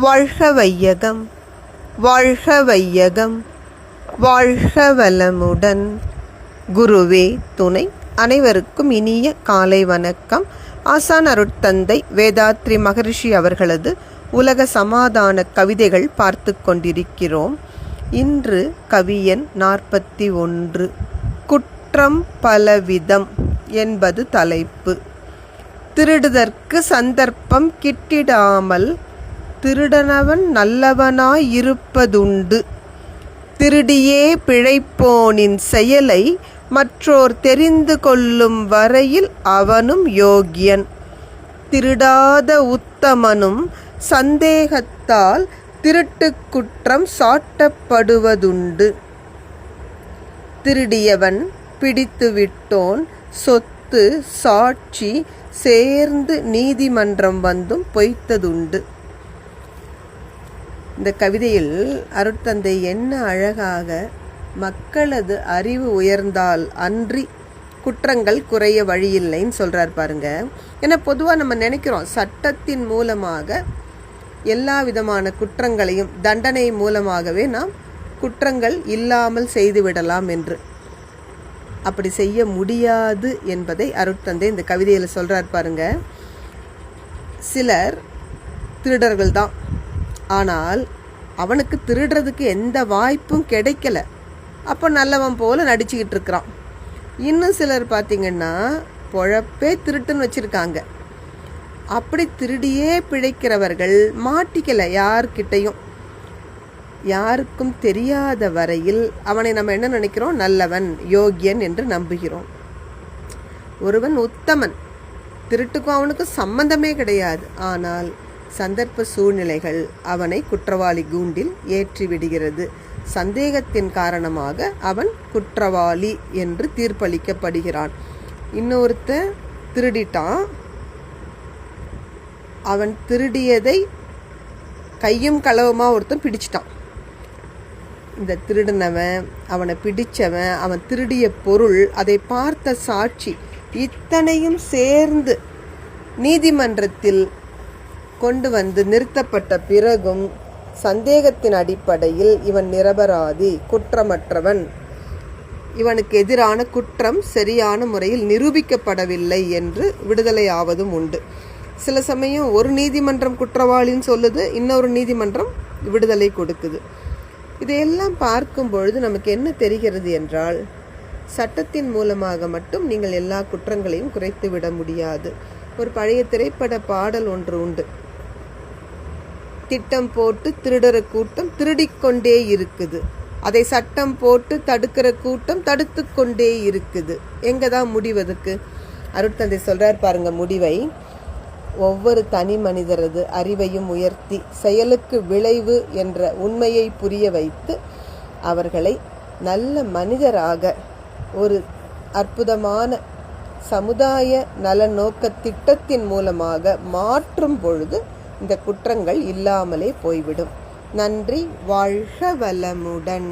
வாழ்க வையகம் வாழ்க வையகம் வாழ்க வளமுடன் குருவே துணை அனைவருக்கும் இனிய காலை வணக்கம். ஆசான் அருட்தந்தை வேதாத்ரி மகரிஷி அவர்களது உலக சமாதான கவிதைகள் பார்த்து கொண்டிருக்கிறோம். இன்று கவியன் நாற்பத்தி ஒன்று குற்றம் பலவிதம் என்பது தலைப்பு. திருடுதற்கு சந்தர்ப்பம் கிட்டிடாமல் திருடனவன் நல்லவனாயிருப்பதுண்டு திருடியே பிழைப்போனின் செயலை மற்றோர் தெரிந்து கொள்ளும் வரையில் அவனும் யோகியன். திருடாத உத்தமனும் சந்தேகத்தால் திருட்டுக்குற்றம் சாட்டப்படுவதுண்டு. திருடியவன் பிடித்துவிட்டோன் சொத்து சாட்சி சேர்ந்து நீதிமன்றம் வந்தும் பொய்த்ததுண்டு. இந்த கவிதையில் அருட்தந்தை என்ன அழகாக மக்களது அறிவு உயர்ந்தால் அன்றி குற்றங்கள் குறைய வழியில்லைன்னு சொல்கிறார் பாருங்க. ஏன்னா பொதுவாக நம்ம நினைக்கிறோம் சட்டத்தின் மூலமாக எல்லா விதமான குற்றங்களையும் தண்டனை மூலமாகவே நாம் குற்றங்கள் இல்லாமல் செய்துவிடலாம் என்று. அப்படி செய்ய முடியாது என்பதை அருட்தந்தை இந்த கவிதையில் சொல்கிறார் பாருங்க. சிலர் திருடர்கள் தான் ஆனால் அவனுக்கு திருடுறதுக்கு எந்த வாய்ப்பும் கிடைக்கல. அப்போ நல்லவன் போல நடிச்சுக்கிட்டு இருக்கிறான். இன்னும் சிலர் பார்த்திங்கன்னா பொழப்பே திருட்டுன்னு வச்சுருக்காங்க. அப்படி திருடியே பிழைக்கிறவர்கள் மாட்டிக்கலை யார்கிட்டையும். யாருக்கும் தெரியாத வரையில் அவனை நம்ம என்ன நினைக்கிறோம்? நல்லவன் யோகியன் என்று நம்புகிறோம். ஒருவன் உத்தமன். திருட்டுக்கும் அவனுக்கும் சம்பந்தமே கிடையாது. ஆனால் சந்தர்ப்ப சூழ்நிலைகள் அவனை குற்றவாளி கூண்டில் ஏற்றி விடுகிறது சந்தேகத்தின் காரணமாக அவன் குற்றவாளி என்று தீர்ப்பளிக்கப்படுகிறான். இன்னொருத்த திருடிட்டான். அவன் திருடியதை கையும் களவுமாக ஒருத்தன் பிடிச்சிட்டான். இந்த திருடினவன் அவனை பிடிச்சவன் அவன் திருடிய பொருள் அதை பார்த்த சாட்சி இத்தனையும் சேர்ந்து நீதிமன்றத்தில் கொண்டு வந்து நிறுத்தப்பட்ட பிறகும் சந்தேகத்தின் அடிப்படையில் இவன் நிரபராதி குற்றமற்றவன். இவனுக்கு எதிரான குற்றம் சரியான முறையில் நிரூபிக்கப்படவில்லை என்று விடுதலை ஆவதும் உண்டு. சில சமயம் ஒரு நீதிமன்றம் குற்றவாளின்னு சொல்லுது இன்னொரு நீதிமன்றம் விடுதலை கொடுக்குது. இதையெல்லாம் பார்க்கும் பொழுது நமக்கு என்ன தெரிகிறது என்றால் சட்டத்தின் மூலமாக மட்டும் நீங்கள் எல்லா குற்றங்களையும் குறைத்து விட முடியாது. ஒரு பழைய திரைப்பட பாடல் ஒன்று உண்டு. திட்டம் போட்டு திருடுற கூட்டம் திருடிக்கொண்டே இருக்குது. அதை சட்டம் போட்டு தடுக்கிற கூட்டம் தடுத்து கொண்டே இருக்குது. எங்கே தான் முடிவதுக்கு அருட்தந்தை சொல்கிறார் பாருங்க முடிவை. ஒவ்வொரு தனி மனிதரது அறிவையும் உயர்த்தி செயலுக்கு விளைவு என்ற உண்மையை புரிய வைத்து அவர்களை நல்ல மனிதராக ஒரு அற்புதமான சமுதாய நலநோக்க திட்டத்தின் மூலமாக மாற்றும் பொழுது இந்த குற்றங்கள் இல்லாமலே போய்விடும். நன்றி வாழ்க வளமுடன்.